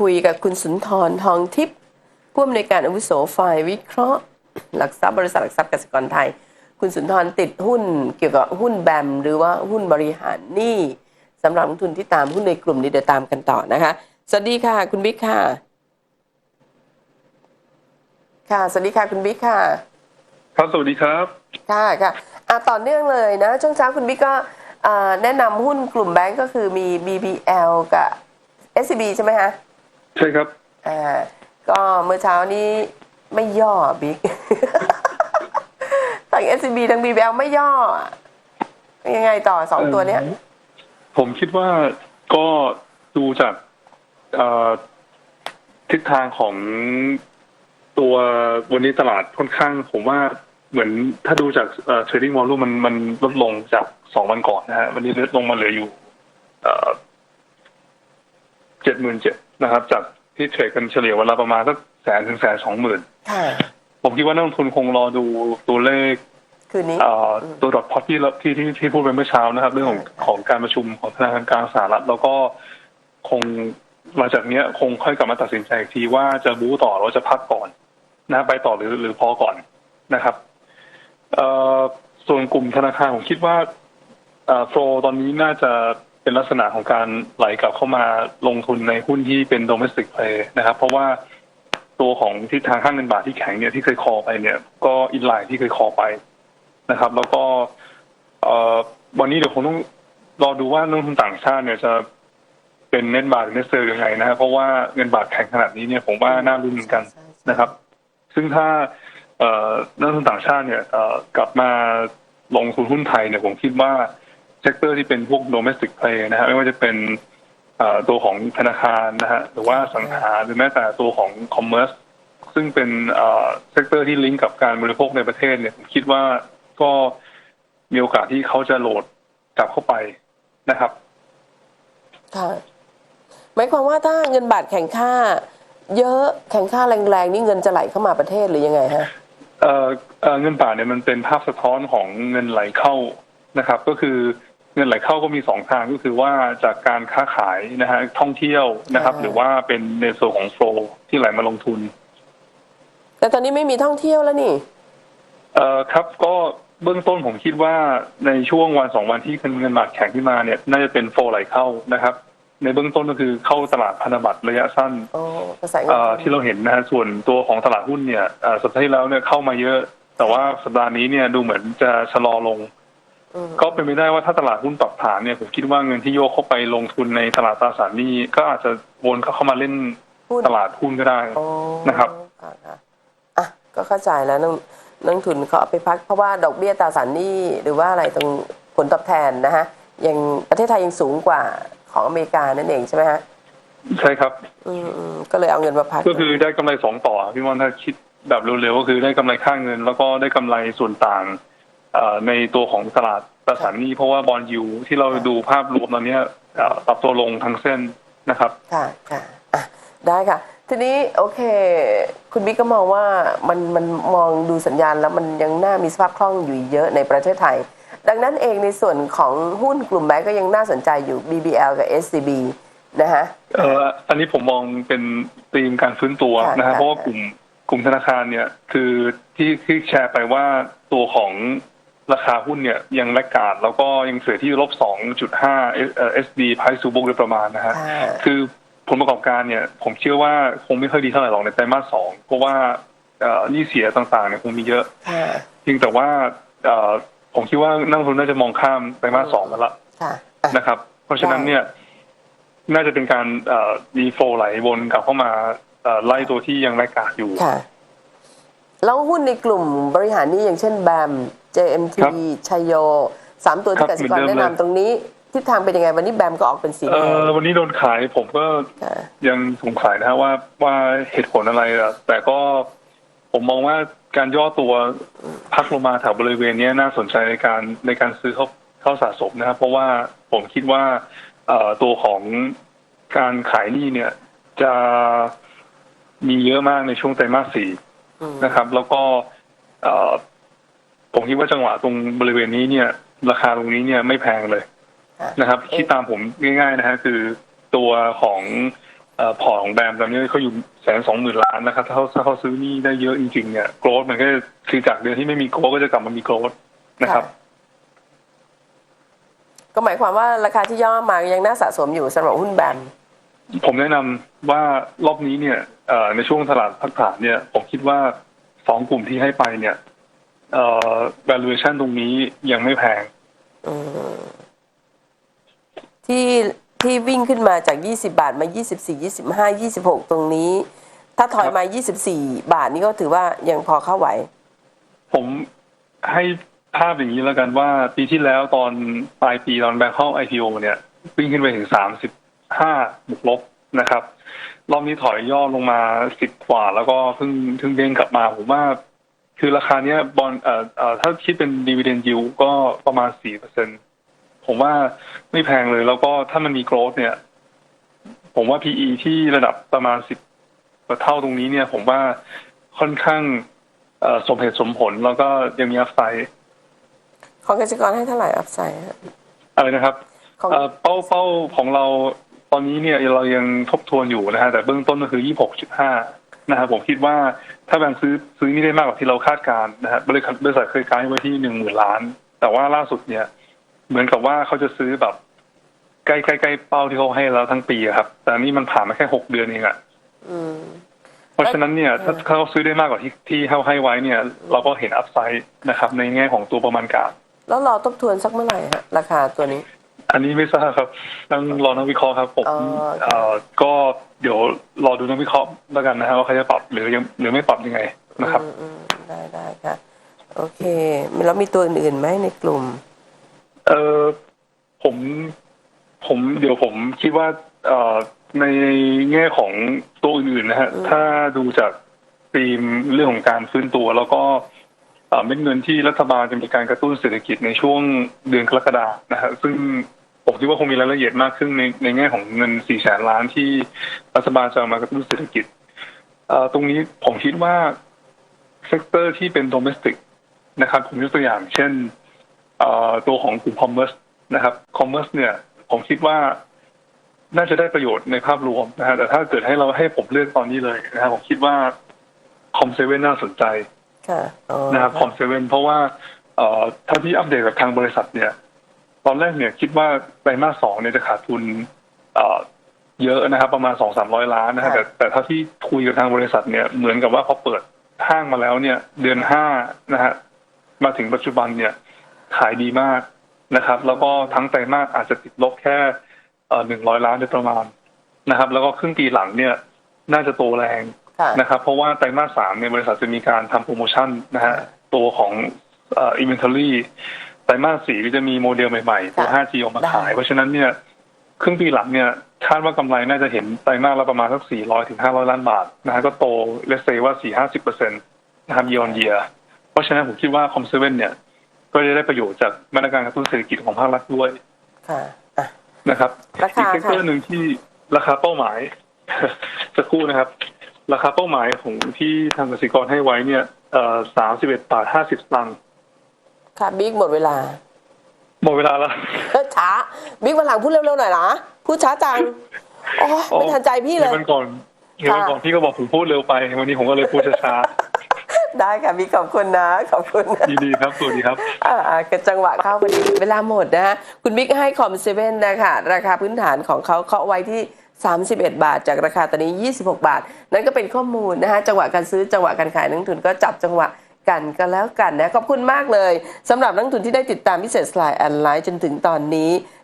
คุยกับคุณสุนทรทองทิพย์ผู้อำนวยการอาวุโสฝ่ายวิเคราะห์ หลักทรัพย์บริษัทหลักทรัพย์กสิกรไทย คุณสุนทรติดหุ้นเกี่ยวกับหุ้นแบม หรือว่าหุ้นบริหารหนี้สำหรับนักทุนที่ตามหุ้นในกลุ่มนี้เดี๋ยวตามกันต่อนะคะ สวัสดีค่ะ คุณบิ๊กค่ะ ค่ะสวัสดีค่ะคุณบิ๊กค่ะ ครับสวัสดีครับ ค่ะค่ะอะต่อเนื่องเลยนะช่วงเช้าคุณบิ๊กก็อ่าแนะนำหุ้นกลุ่มแบงก์ก็คือมี BBL กับ SCB ใช่ไหมคะ ใช่ครับ อ่าก็เมื่อเช้านี้ไม่ย่อบิ๊ก ทั้ง SCB ทั้ง BBL ไม่ย่ออะยังไงต่อสองตัวเนี้ย ผมคิดว่าก็ดูจากเอ่อทิศทางของตัววันนี้ตลาดค่อนข้าง ผมว่าเหมือนถ้าดูจากเทรดดิ้งวอลลุ่มมันมันลดลงจากสองวันก่อนนะฮะวันนี้ลดลงมาเหลืออยู่เจ็ดหมื่นเจ็ด นะครับ จากที่เทรดกันเฉลี่ยวันละประมาณสักแสนถึงแสนสองหมื่นค่ะผมคิดว่านักลงทุนคงรอดูตัวเลขคืนนี้เอ่อตัวดอทพอตที่เราที่ที่ที่พูดไปเมื่อเช้านะครับ เรื่องของของการประชุมของธนาคารกลางสหรัฐแล้วก็คงหลังจากเนี้ยคงค่อยกลับมาตัดสินใจอีกทีว่าจะบู๊ต่อหรือว่าจะพักก่อนนะไปต่อหรือหรือพอก่อนนะครับเอ่อส่วนกลุ่มธนาคารผมคิดว่าเอ่อโฟลตอนนี้น่าจะ เป็นลักษณะของการไหลกลับเข้ามาลงทุนในหุ้นที่เป็น domestic play นะครับ เพราะว่าตัวของทิศทางข้างเงินบาทที่แข็งเนี่ยที่เคยคอไปเนี่ย ก็อินไลน์ที่เคยคอไปนะครับ แล้วก็เอ่อวันนี้เดี๋ยวคงต้องรอดูว่านักลงทุนต่างชาติเนี่ยจะเป็นเน็ตบาทหรือเน็ตเซอร์ยังไงนะครับเพราะว่าเงินบาทแข็งขนาดนี้เนี่ยผมว่าน่ารุ้นเหมือนกันนะครับ ซึ่งถ้าเอ่อนักลงทุนต่างชาติเนี่ยเอ่อกลับมาลงทุนหุ้นไทยเนี่ยผมคิดว่า เซกเตอร์ที่เป็นพวก domestic play นะฮะไม่ว่าจะเป็นเอ่อตัวของธนาคารนะฮะหรือว่าสังหาหรือแม้แต่ตัวของ commerce ซึ่งเป็นเอ่อเซกเตอร์ที่ลิงก์กับการบริโภคในประเทศเนี่ยผมคิดว่าก็มีโอกาสที่เขาจะโหลดกลับเข้าไปนะครับค่ะหมายความว่าถ้าเงินบาทแข็งค่า เยอะแข็งค่าแรงๆนี่เงินจะไหลเข้ามาประเทศหรือยังไงฮะเอ่อเอ่อเงินบาทเนี่ยมันเป็นภาพสะท้อนของเงินไหลเข้านะครับ ก็คือ เงินไหลเข้าก็มีสองทางก็คือว่าจากการค้าขายนะฮะท่องเที่ยวนะครับอ่าหรือว่าเป็นในส่วนของโฟลที่ไหลมาลงทุน แต่ตอนนี้ไม่มีท่องเที่ยวแล้วนี่ เอ่อครับก็เบื้องต้นผมคิดว่าในช่วงวันสองวันที่เงินบาทแข็งขึ้นมาเนี่ย น่าจะเป็นโฟลไหลเข้านะครับ ในเบื้องต้นก็คือเข้าตลาดพันธบัตรระยะสั้นโอ้กระแสเงินเอ่อที่เราเห็นนะฮะส่วนตัวของตลาดหุ้นเนี่ยเอ่อสัปดาห์ที่แล้วเนี่ยเข้ามาเยอะ แต่ว่าสัปดาห์นี้เนี่ยดูเหมือนจะชะลอลงอืม ก็เป็นไปได้ว่าถ้าตลาดหุ้นปรับฐานเนี่ยผมคิดว่าเงินที่โยกเข้าไปลงทุนในตลาดตราสารหนี้ก็อาจจะวนเข้ามาเล่นหุ้นตลาดหุ้นก็ได้โอ้นะครับค่ะค่ะอะก็เข้าใจแล้วนักนักทุนเขาเอาไปพักเพราะว่าดอกเบี้ยตราสารหนี้หรือว่าอะไรตรงผลตอบแทนนะฮะยังประเทศไทยยังสูงกว่าของอเมริกานั่นเองใช่ไหมฮะใช่ครับอืมอืมก็เลยเอาเงินมาพักก็คือได้กำไรสองต่อพี่มอนถ้าคิดแบบเร็วๆก็คือได้กำไรค่าเงิน แล้วก็ได้กำไรส่วนต่างเอ่อ ในตัวของตลาดตราสารหนี้เพราะว่าบอลยูที่เราดูภาพรวมตอนเนี้ยเอ่อปรับตัวลงทั้งเส้นนะครับค่ะค่ะอะได้ค่ะ ทีนี้โอเค คุณบิ๊กก็มองว่ามันมันมองดูสัญญาณแล้วมันยังน่ามีสภาพคล่องอยู่เยอะในประเทศไทย ดังนั้นเองในส่วนของหุ้นกลุ่มแบงก์ก็ยังน่าสนใจอยู่ BBL กับ SCB นะฮะเอ่ออันนี้ผมมองเป็นธีมการฟื้นตัวค่ะนะฮะค่ะเพราะว่ากลุ่มกลุ่มธนาคารเนี่ยคือที่ที่แชร์ไปว่าตัวของ ราคาหุ้นเนี่ยยังแลกกาดแล้วก็ยังเสือที่ลบสองจุดห้าเอ่อ SD price to book โดยประมาณนะฮะอ่าคือผลประกอบการเนี่ยผมเชื่อว่าคงไม่ค่อยดีเท่าไหร่หรอกในไตรมาสสองเพราะว่าเอ่อหนี้เสียต่างๆเนี่ยคงมีเยอะค่ะเพียงแต่ว่าเอ่อผมคิดว่านักลงทุนน่าจะมองข้ามไตรมาสสองมาละค่ะอะนะครับ เพราะฉะนั้นเนี่ย น่าจะเป็นการเอ่อดีโฟไหลวนกลับเข้ามาเอ่อไล่ตัวที่ยังแรกกาดอยู่ค่ะแล้วหุ้นในกลุ่มบริหารนี้อย่างเช่นแบม JMT ครับชัยโยสามตัวที่ครักบสิกรเหมือนเดิแนะมเลย นำตรงนี้ทิศทางเป็นยังไงวันนี้แบมก็ออกเป็นสีเอ่แดงอวันนี้โดนขายผมก็ค่ะยังสงสัยนะฮะว่าว่าเหตุผลอะไรอะแต่ก็ผมมองว่าการย่อตัวพักลงมาแถวบริเวณเนี้ยน่าสนใจในการในการซื้อเข้าเข้าสะสมนะครับเพราะว่าผมคิดว่าเอ่อตัวของการขายหนี้เนี่ย จะมีเยอะมากในช่วงไตรมาสสี่ อืม นะครับแล้วก็เอ่อ ผมคิดว่าจังหวะตรงบริเวณนี้เนี่ย ราคาตรงนี้เนี่ยไม่แพงเลยค่ะนะครับคิดตามผมง่าย ๆ นะฮะคือตัวของเอ่อพอร์ตของแบรนด์ตอนนี้เขาอยู่แสนสองหมื่นล้านนะครับถ้าเขาถ้าเขาซื้อนี่ได้เยอะจริงๆเนี่ยโกรดมันก็จะคือจากเดือนที่ไม่มีโกรดก็จะกลับมามีโกรดนะครับ ก็หมายความว่าราคาที่ย่อมายังน่าสะสมอยู่สำหรับหุ้นแบมผมแนะนำว่ารอบนี้เนี่ยเอ่อในช่วงตลาดพักฐานเนี่ย ผมคิดว่าสองกลุ่มที่ให้ไปเนี่ย เอ่อ valuation ตรงนี้ยังไม่แพง ที่ที่วิ่งขึ้นมาจาก 20 บาทมา 24 25 26 ตรงนี้ ถ้าถอยมา 24 บาทนี่ก็ถือว่ายังพอเข้าไหว ผมให้ภาพอย่างนี้แล้วกันว่าปีที่แล้วตอนปลายปีตอนแบงค์เข้า IPO เนี่ย วิ่งขึ้นไปถึงสามสิบห้าบวกลบนะครับ รอบนี้ถอยย่อลงมาสิบกว่า แล้วก็เพิ่งเพิ่งเด้งกลับมา ผมว่า คือราคาเนี้ยบอลเอ่อเอ่อถ้าคิดเป็นดีเวเดนยิวก็ประมาณสี่เปอร์เซ็นผมว่าไม่แพงเลย แล้วก็ถ้ามันมีโกรธเนี่ย ผมว่า PE ที่ระดับประมาณสิบเท่าตรงนี้เนี่ย ผมว่าค่อนข้างเอ่อสมเหตุสมผล แล้วก็ยังมีอัพไซด์ของกสิกรให้เท่าไหร่อัพไซด์ฮะอะไรนะครับของเอ่อเป้าเป้าของเราตอนนี้เนี่ยเรายังทบทวนอยู่นะฮะแต่เบื้องต้นก็คือ26.5 นะครับผมคิดว่าถ้าแบงค์ซื้อซื้อนี่ได้มากกว่าที่เราคาดการณ์นะฮะบริษัทบริษัทเคยการไว้ที่หนึ่งหมื่นล้าน แต่ว่าล่าสุดเนี่ย เหมือนกับว่าเขาจะซื้อแบบใกล้ใกล้ใกล้เป้าที่เขาให้แล้วทั้งปีอะครับ แต่อันนี่มันผ่านมาแค่หกเดือนเองอะอืมเพราะฉะนั้นเนี่ยถ้าถ้าเขาซื้อได้มากกว่าที่ที่เขาให้ไว้เนี่ย เราก็เห็นอัพไซด์นะครับ ในแง่ของตัวประมาณการ แล้วรอทบทวนสักเมื่อไหร่ฮะราคาตัวนี้ อันนี้ไม่ทราบครับต้องรอนักวิเคราะห์ครับผมอ๋อครับเอ่อก็เดี๋ยวรอดูนักวิเคราะห์แล้วกันนะฮะว่าเขาจะปรับหรือยังหรือไม่ปรับยังไงนะครับอืมอืมได้ได้ค่ะ โอเคแล้วมีตัวอื่นๆไหมในกลุ่ม เออผมผมเดี๋ยวผมคิดว่าเอ่อในแง่ของตัวอื่นๆนะฮะอืมถ้าดูจากธีมเรื่องของการฟื้นตัว แล้วก็เอ่อเม็ดเงินที่รัฐบาลจะมีการกระตุ้นเศรษฐกิจในช่วงเดือนกรกฎานะฮะซึ่ง ผมคิดว่าคงมีรายละเอียดมากขึ้นในในแง่ของเงินสี่แสนล้านที่รัฐบาลจะเอามากระตุ้นเศรษฐกิจเอ่อตรงนี้ผมคิดว่าเซกเตอร์ที่เป็น domestic นะครับผมยกตัวอย่าง เช่นเอ่อตัวของกลุ่มคอมเมอร์สนะครับคอมเมอร์สเนี่ยผมคิดว่าน่าจะได้ประโยชน์ในภาพรวมนะฮะแต่ถ้าเกิดให้เราให้ผมเลือกตอนนี้เลยนะครับผมคิดว่าคอมเซเว่นน่าสนใจค่ะอ๋อนะครับคอมเซเว่นเพราะว่าเอ่อถ้าที่อัปเดตกับทางบริษัทเนี่ย ตอนแรกเนี่ยคิดว่าไตรมาสสองเนี่ยจะขาดทุนเอ่อเยอะนะครับประมาณสองสามร้อยล้านนะฮะแต่แต่ถ้าที่คุยกับทางบริษัทเนี่ยเหมือนกับว่าพอเปิดห้างมาแล้วเนี่ย เดือนห้านะฮะมาถึงปัจจุบันเนี่ยขายดีมากนะครับ แล้วก็ทั้งไตรมาสอาจจะติดลบแค่หนึ่งร้อยล้านโดยประมาณนะครับ แล้วก็ครึ่งปีหลังเนี่ยน่าจะโตแรงค่ะนะครับเพราะว่าไตรมาสสามเนี่ยบริษัทจะมีการทำโปรโมชั่นนะฮะตัวของเอินเวนทอรี่ไตรมาสสี่ก็จะมีโมเดลใหม่ๆตัวค่ะ 5G ออกมาขายได้เพราะฉะนั้นเนี่ยครึ่งปีหลังเนี่ยคาดว่ากำไรน่าจะเห็นไตรมาสละประมาณสัก 400 ถึง 500 ล้านบาทนะฮะก็โตเลสเซว่า 4 50เปอร์เซ็นต์นะครับ year on year เพราะฉะนั้นผมคิดว่าคอมเซเว่นเนี่ย ก็จะได้ประโยชน์จากมาตรการกระตุ้นเศรษฐกิจของภาครัฐด้วยค่ะอะนะครับราคาอีกเซกเตอร์ค่ะหนึ่งที่ราคาเป้าหมายสักครู่นะครับ ราคาเป้าหมายของที่ทางกสิกรให้ไว้เนี่ยเอ่อสามสิบเอ็ดบาทห้าสิบสตางค์ ค่ะบิ๊กหมดเวลา หมดเวลาแล้วเอ้ยช้าบิ๊กวันหลังพูดเร็วๆหน่อยนะพูดช้าจังโอ้ยไม่ทันใจพี่เลยวันก่อนเดี๋ยววันก่อนพี่ก็บอกผมพูดเร็วไป วันนี้ผมก็เลยพูดช้าได้ค่ะบิ๊กขอบคุณนะ ขอบคุณนะๆดีๆครับสวัสดีครับอ่าอ่ากจังหวะเข้าพอดีเวลาหมดนะฮะคุณบิ๊กให้คอมเซเว่นนะคะราคาพื้นฐานของเขาเคาะไว้ที่31 บาท จากราคาตอนนี้ 26 บาท นั่นก็เป็นข้อมูลนะฮะจังหวะการซื้อจังหวะการขายนักลงทุนก็จับจังหวะ กันก็แล้วกันนะ ขอบคุณมากเลยสำหรับนักทุนที่ได้ติดตามพิเศษสไลด์แอนไลน์จนถึงตอนนี้